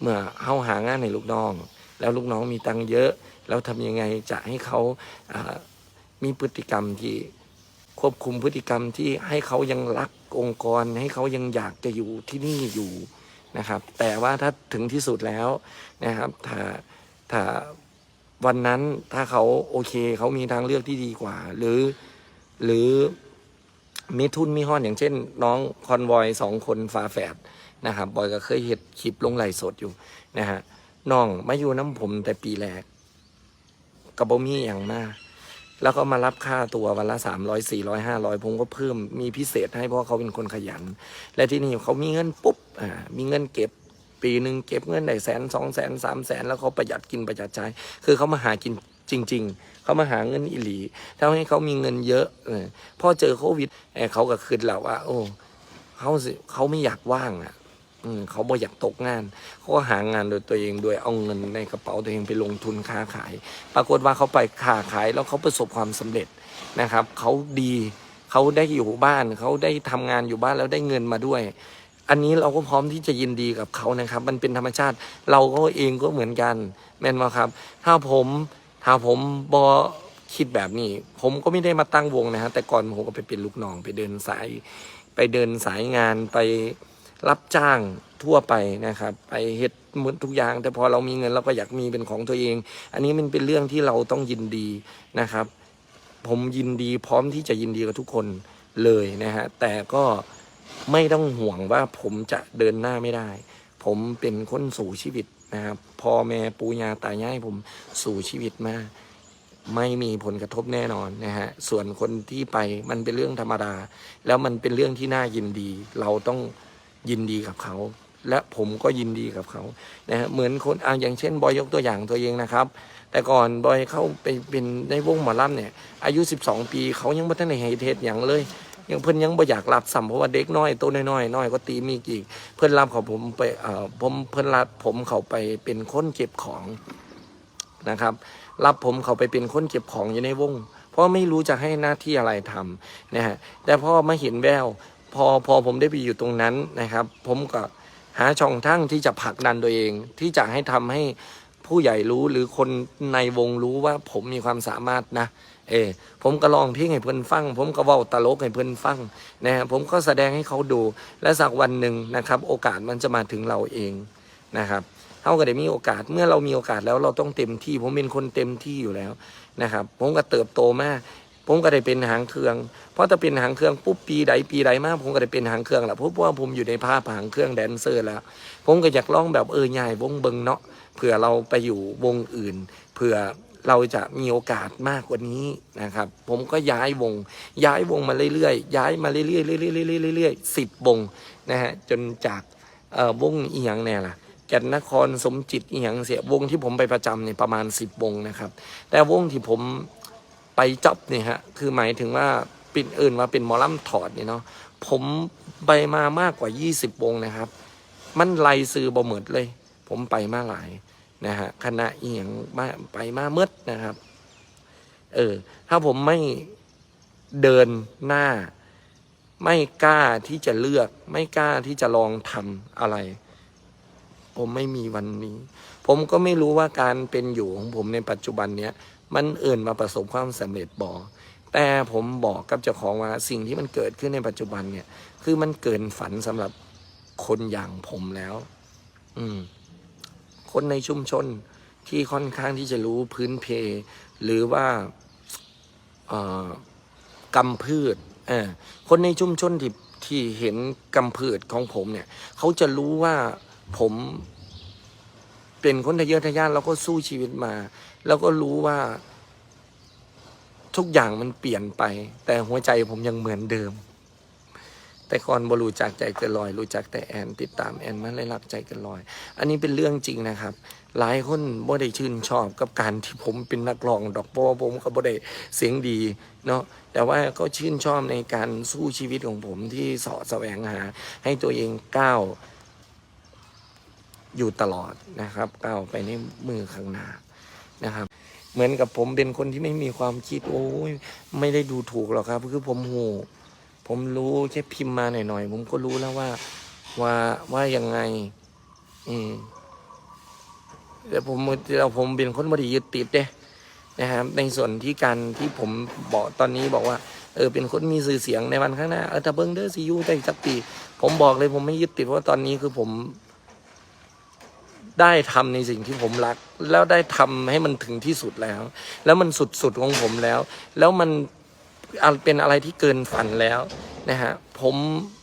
เมื่อเฮาหางานให้ลูกน้อง แล้วลูกน้องมีตังค์เยอะ แล้วทำยังไงจะให้เขาอ่ามีพฤติกรรมที่ควบคุมพฤติกรรมที่ให้เขายังรักองค์กร ให้เขายังอยากจะอยู่ที่นี่อยู่นะครับ แต่ว่าถ้าถึงที่สุดแล้วนะครับถ้าถ้าวันนั้นถ้าเขาโอเคเขามีทางเลือกที่ดีกว่า หรือหรือมีทุนมีห้อนอย่างเช่น น้องคอนวอยสองคนฝาแฝด นะครับบอยก็เคยเห็ดคลิปลงไหลสดอยู่นะฮะน้องมาอยู่น้ำผมแต่ปีแรกกับบมีอย่างมาก แล้วก็มารับค่าตัววันละสามร้อยสี่ร้อยห้าร้อยผมก็เพิ่มมีพิเศษให้เพราะเขาเป็นคนขยัน และที่นี่เขามีเงินปุ๊บอ่ามีเงินเก็บปีหนึ่งเก็บเงินได้แสนสองแสนสามแสนแล้วเขาประหยัดกินประหยัดใช้คือเขามาหากินจริง ๆ เขามาหาเงินอิหลีถ้าให้เขามีเงินเยอะเออพอเจอโควิดเอ่อเขาก็คืนเราว่า โอ้เขาเขาไม่อยากว่างอะ อืมเขาบ่อยากตกงาน เขาก็หางานโดยตัวเองโดยเอาเงินในกระเป๋าตัวเองไปลงทุนค้าขาย ปรากฏว่าเขาไปค้าขายแล้วเขาประสบความสำเร็จนะครับ เขาดีเขาได้อยู่บ้านเขาได้ทำงานอยู่บ้านแล้วได้เงินมาด้วย อันนี้เราก็พร้อมที่จะยินดีกับเขานะครับ มันเป็นธรรมชาติ เราก็เองก็เหมือนกัน แม่นว่าครับ ถ้าผมถ้าผมบอคิดแบบนี้ ผมก็ไม่ได้มาตั้งวงนะฮะแต่ก่อนผมก็ไปเป็นลูกน้องไปเดินสาย ไปเดินสายงานไป รับจ้างทั่วไปนะครับ ไปเฮ็ดหมดทุกอย่าง แต่พอเรามีเงินเราก็อยากมีเป็นของตัวเอง อันนี้มันเป็นเรื่องที่เราต้องยินดีนะครับ ผมยินดีพร้อมที่จะยินดีกับทุกคนเลยนะฮะแต่ก็ไม่ต้องห่วงว่าผมจะเดินหน้าไม่ได้ ผมเป็นคนสู่ชีวิตนะครับพ่อแม่ปู่ย่าตายายผมสู่ชีวิตมาไม่มีผลกระทบแน่นอนนะฮะส่วนคนที่ไปมันเป็นเรื่องธรรมดา แล้วมันเป็นเรื่องที่น่ายินดี เราต้อง ยินดีกับเขา และผมก็ยินดีกับเขานะฮะเหมือนคนอะอย่างเช่นบอยยกตัวอย่างตัวเองนะครับ แต่ก่อนบอยเข้าไปเป็นในวงหมอลำเนี่ย อายุ 12 ปีเขายังไม่ทันได้ให้เทศอย่างเลยยังเพิ่นยังบ่อยากรับสัมเพราะว่าเด็กน้อยตัวน้อยๆน้อยก็ตีมีกี่เพิ่นรับเขาผมไปเอ่อผมเพิ่นรับผมเขาไปเป็นคนเก็บของนะครับ รับผมเขาไปเป็นคนเก็บของอยู่ในวง เพราะไม่รู้จะให้หน้าที่อะไรทำนะฮะแต่พอมาเห็นแวว พอพอผมได้ไปอยู่ตรงนั้นนะครับ ผมก็หาช่องทางที่จะผลักดันตัวเอง ที่จะให้ทำให้ผู้ใหญ่รู้หรือคนในวงรู้ว่าผมมีความสามารถนะ เออผมก็ลองเพลงให้เพื่อนฟัง ผมก็ว้าตลกให้เพื่อนฟังนะฮะผมก็แสดงให้เขาดู และสักวันหนึ่งนะครับ โอกาสมันจะมาถึงเราเองนะครับเขาก็ได้มีโอกาสเมื่อเรามีโอกาสแล้วเราต้องเต็มที่ ผมเป็นคนเต็มที่อยู่แล้วนะครับ ผมก็เติบโตมาก ผมก็ได้เป็นหางเครื่อง เพราะถ้าเป็นหางเครื่องปุ๊บปีใดปีใดมากผมก็ได้เป็นหางเครื่องละเพราะว่าผมอยู่ในภาพหางเครื่องแดนเซอร์แล้ว ผมก็อยากลองแบบเออใหญ่วงเบิงเนาะเผื่อเราไปอยู่วงอื่นเผื่อเราจะมีโอกาสมากกว่านี้นะครับ ผมก็ย้ายวง ย้ายวงมาเรื่อยๆย้ายมาเรื่อยๆเรื่อยๆเรื่อยๆเรื่อยๆสิบวงนะฮะจนจากเอ่อวงเอียงแน่ล่ะแก่นนครสมจิตเอียงเสียวงที่ผมไปประจำเนี่ยประมาณสิบวงนะครับ แต่วงที่ผม ไปจับเนี่ยฮะคือหมายถึงว่าเป็นเอื่นว่าเป็นมอลำถอดเนี่ยเนาะผมไปมามากกว่า 20 วงนะครับ มันไล่ซื้อบ่หมดเลย ผมไปมาหลายนะฮะคณะเอียงมาไปมาเมดนะครับ เออ ถ้าผมไม่เดินหน้า ไม่กล้าที่จะเลือก ไม่กล้าที่จะลองทำอะไร ผมไม่มีวันนี้ ผมก็ไม่รู้ว่าการเป็นอยู่ของผมในปัจจุบันเนี้ย มันเอื่นมาประสบความสำเร็จบอแต่ผมบอกกับเจ้าของว่าสิ่งที่มันเกิดขึ้นในปัจจุบันเนี่ย คือมันเกินฝันสำหรับคนอย่างผมแล้ว อืม คนในชุมชนที่ค่อนข้างที่จะรู้พื้นเพ หรือว่าเอ่อกำพืชเออคนในชุมชนที่ที่เห็นกำพืชของผมเนี่ย เขาจะรู้ว่าผมเป็นคนทะเยอทะยานแล้วก็สู้ชีวิตมา แล้วก็รู้ว่า ทุกอย่างมันเปลี่ยนไป แต่หัวใจผมยังเหมือนเดิม แต่ก่อนบรูจักใจเกินลอย รู้จักแต่แอนติดตามแอนมาเลยรักใจเกินลอย อันนี้เป็นเรื่องจริงนะครับ หลายคนบ่ได้ชื่นชอบกับการที่ผมเป็นนักร้องดอกเพราะว่าผมก็บ่ได้เสียงดีเนาะแต่ว่าก็ชื่นชอบในการสู้ชีวิตของผมที่เสาะแสวงหา ให้ตัวเองก้าวอยู่ตลอดนะครับก้าวไปในมือข้างหน้า นะครับ เหมือนกับผมเป็นคนที่ไม่มีความคิด โอ้ยไม่ได้ดูถูกหรอกครับ คือผมโหผมรู้แค่พิมพ์มาหน่อยๆผมก็รู้แล้วว่า ว่าว่ายังไง อืมแต่ผมเราผมเป็นคนบริยึดติดเด้นะครับ ในส่วนที่การที่ผมบอกตอนนี้บอกว่าเออเป็นคนมีสื่อเสียงในวันข้างหน้าเออถ้าเบิ้งเด้อซียูได้สักปีผมบอกเลยผมไม่ยึดติดเพราะว่าตอนนี้คือผม ได้ทำในสิ่งที่ผมรัก แล้วได้ทำให้มันถึงที่สุดแล้ว แล้วมันสุดๆของผมแล้ว แล้วมันเป็นอะไรที่เกินฝันแล้วนะฮะผม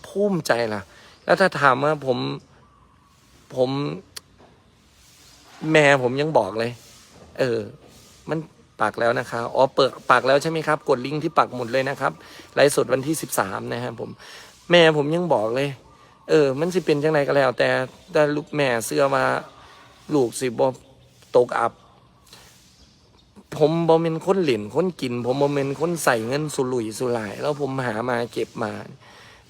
ภูมิใจล่ะ แล้วถ้าถามว่าผมผมแม่ผมยังบอกเลย เออ มันปักแล้วนะคะอ๋อเปิดปักแล้วใช่ไหมครับ กดลิงก์ที่ปักหมุดเลยนะครับไลฟ์สดวันที่สิบสามนะครับผมแม่ผมยังบอกเลย เออ มันสิเป็นจังไรก็แล้ว แต่แต่ลูกแม่เสื้อมา ลูกสิบตกอับ ผมบ่เป็นคนหรียญคนกิน ผมบ่เป็นคนใส่เงินสุรุ่ยสุร่าย แล้วผมหามาเก็บมา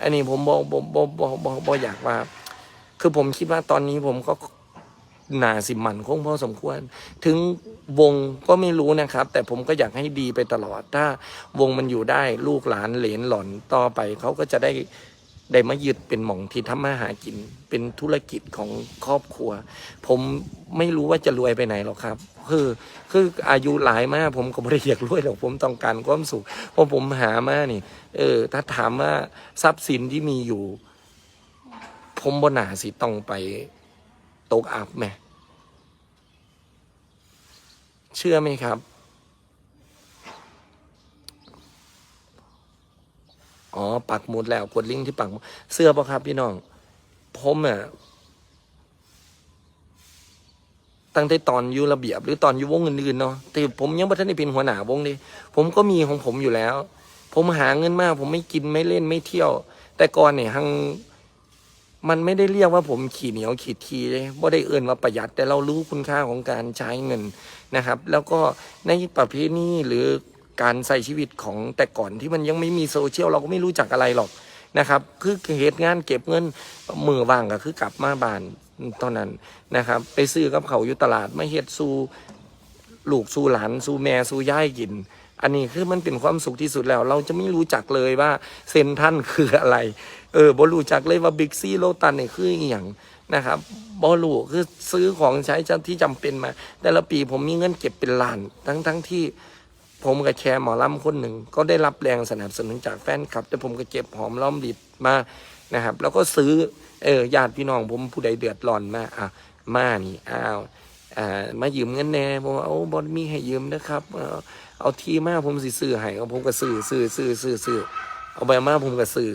อันนี้ผมบ่บ่บ่บ่บ่บ่อยากว่า คือผมคิดว่าตอนนี้ผมก็หนาสิมันคงพอสมควร ถึงวงก็ไม่รู้นะครับ แต่ผมก็อยากให้ดีไปตลอด ถ้าวงมันอยู่ได้ลูกหลานเหลนหล่อนต่อไปเขาก็จะได้ ได้มายึดเป็นหม่องที่ทำมาหากิน เป็นธุรกิจของครอบครัว ผมไม่รู้ว่าจะรวยไปไหนหรอกครับ คือคืออายุหลายมาก ผมก็ไม่ได้อยากรวยหรอกผมต้องการความสุขเพราะผมหามานี่ เออ ถ้าถามว่าทรัพย์สินที่มีอยู่ ผมบนหนาสิต้องไปตกอับไหมเชื่อไหมครับ อ๋อ ปักหมุดแล้วกดลิงก์ที่ปักหมุดเสื้อปะครับ พี่น้อง ผมอะตั้งแต่ตอนอยู่ระเบียบ หรือตอนอยู่วงอื่นๆเนาะแต่ผมยังไม่ทันได้เป็นหัวหน้าวงเลยผมก็มีของผมอยู่แล้ว ผมหาเงินมาก ผมไม่กินไม่เล่นไม่เที่ยว แต่ก่อนเนี่ยหังมันไม่ได้เรียกว่าผมขี่เหนียวขี่ทีเลยบ่ได้เอื่นว่าประหยัด แต่เรารู้คุณค่าของการใช้เงินนะครับ แล้วก็ในประเภทนี้หรือ การใส่ชีวิตของแต่ก่อนที่มันยังไม่มีโซเชียลเราก็ไม่รู้จักอะไรหรอกนะครับ คือเหตุงานเก็บเงินมือว่างก็คือกลับมาบ้านตอนนั้นนะครับ ไปซื้อกับเขาอยู่ตลาดม่เฮ็ดสู้ลูกสู้หลานสู้แม่สู้ย่ายกิน อันนี้คือมันเป็นความสุขที่สุดแล้ว เราจะไม่รู้จักเลยว่าเซนทรันคืออะไร เออบรู้จักเลยว่าบิ๊กซีโลตันเนี่ยคืออหย่างนะครับบรู้คือซื้อของใช้ที่จำเป็นมา แต่ละปีผมมีเงินเก็บเป็นล้านทั้งทั้งที่ ผมกับแชร์หมอลำคนหนึ่ง ก็ได้รับแรงสนับสนุนจากแฟนคลับ แต่ผมก็เก็บหอมล้อมริบมานะครับ แล้วก็ซื้อเออญาติพี่น้องผมผู้ใดเดือดร้อนมาอะมานี่อ้าวอ่ามายืมเงินแน่ผมว่าโอ้บอลมีให้ยืมนะครับ เอาทีมาผมสิซื้อให้ผมก็ซื้อซื้อซื้อซื้อซื้อเอาไปมาผมก็ซื้อ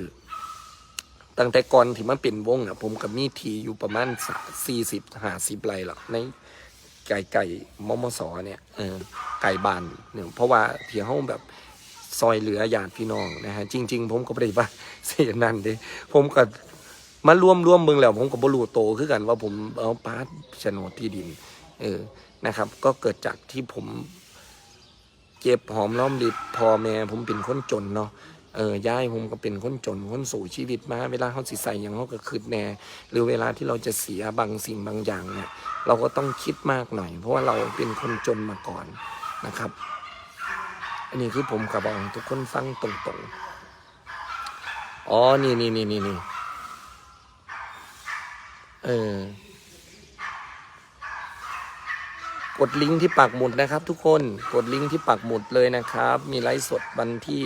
ตั้งแต่ก่อนที่มันเป็นวงอะ ผมกับมีทีอยู่ประมาณสี่สิบห้าสิบไรหรอกใน ไก่ไก่มมสเนี่ยเออไก่บานเนี่ยเพราะว่าเที่ห้องแบบซอยเหลือญาติพี่น้องนะฮะจริง ๆ ผมก็ไม่ได้ว่าเสียนั่นเด้ผมก็มาร่วมร่วมเมืองแล้ว ผมก็บรูโตคือกันว่าผมเอาพาร์ทโฉนดที่ดิน เออนะครับ ก็เกิดจากที่ผมเก็บหอมล้อมริบพ่อแม่ผมเป็นคนจนเนาะเออย่ายผมก็เป็นคนจนคนสู่ชีวิตมา เวลาเขาสิใส่หยังเขาก็คืดแน่ หรือเวลาที่เราจะเสียบางสิ่งบางอย่างเนี่ย เราก็ต้องคิดมากหน่อย เพราะว่าเราเป็นคนจนมาก่อนนะครับ อันนี้คือผมกับบอกทุกคนฟังตรงๆ อ๋อ นี่นี่นี่นี่นี่เออ กดลิงก์ที่ปักหมุดนะครับ ทุกคน กดลิงก์ที่ปักหมุดเลยนะครับ มีไลฟ์สดวันที่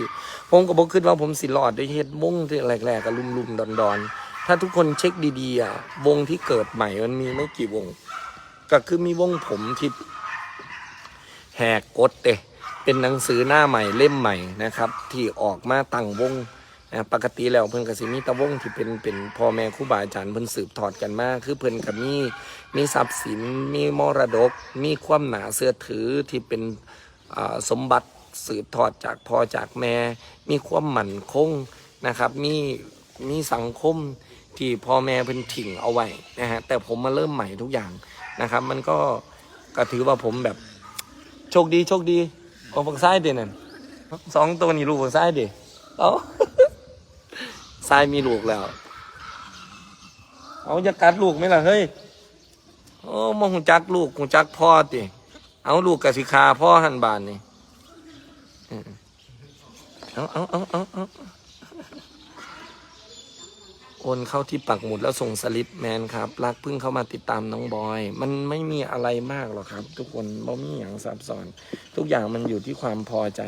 ผมก็บอกขึ้นว่าผมสิรอดด้วยเฮ็ดวงที่แรกๆกับลุมๆดอนๆ ถ้าทุกคนเช็คดีๆอะ วงที่เกิดใหม่มันมีไม่กี่วง ก็คือมีวงผมที่แหกกฎเตะเป็นหนังสือหน้าใหม่เล่มใหม่นะครับ ที่ออกมาตั้งวงนะปกติแล้วเพิ่นกสิมีตะวงที่เป็นเป็นพ่อแม่ครูบาอาจารย์เพิ่นสืบทอดกันมาคือเพิ่นก็มีมีทรัพย์สินมีมรดก มีความหนาเสื้อถือที่เป็นสมบัติสืบทอดจากพ่อจากแม่ มีความหมั่นคงนะครับ มีมีสังคม ที่พ่อแม่เพิ่นถิ่งเอาไว้นะฮะแต่ผมมาเริ่มใหม่ทุกอย่างนะครับ มันก็ก็ถือว่าผมแบบโชคดีโชคดีออกฝั่งซ้ายเด่นั่นสองตัวนี้ลูกฝั่งซ้ายเด่เอาซ้ายมีลูกแล้ว เอาจะกัดลูกไหมล่ะเฮ้ยโอ้มองจักลูกหูจักพ่อติเอาลูกกสิคาพ่อหันบานนี่เอาเอาเอาเอาเอาโอ้โอ นเข้าที่ปักหมุดแล้วส่งสลิปแมนครับรักเพิ่งเข้ามาติดตามน้องบอย มันไม่มีอะไรมากหรอกครับ ทุกคนไม่มีอย่างซับซ้อน ทุกอย่างมันอยู่ที่ความพอใจ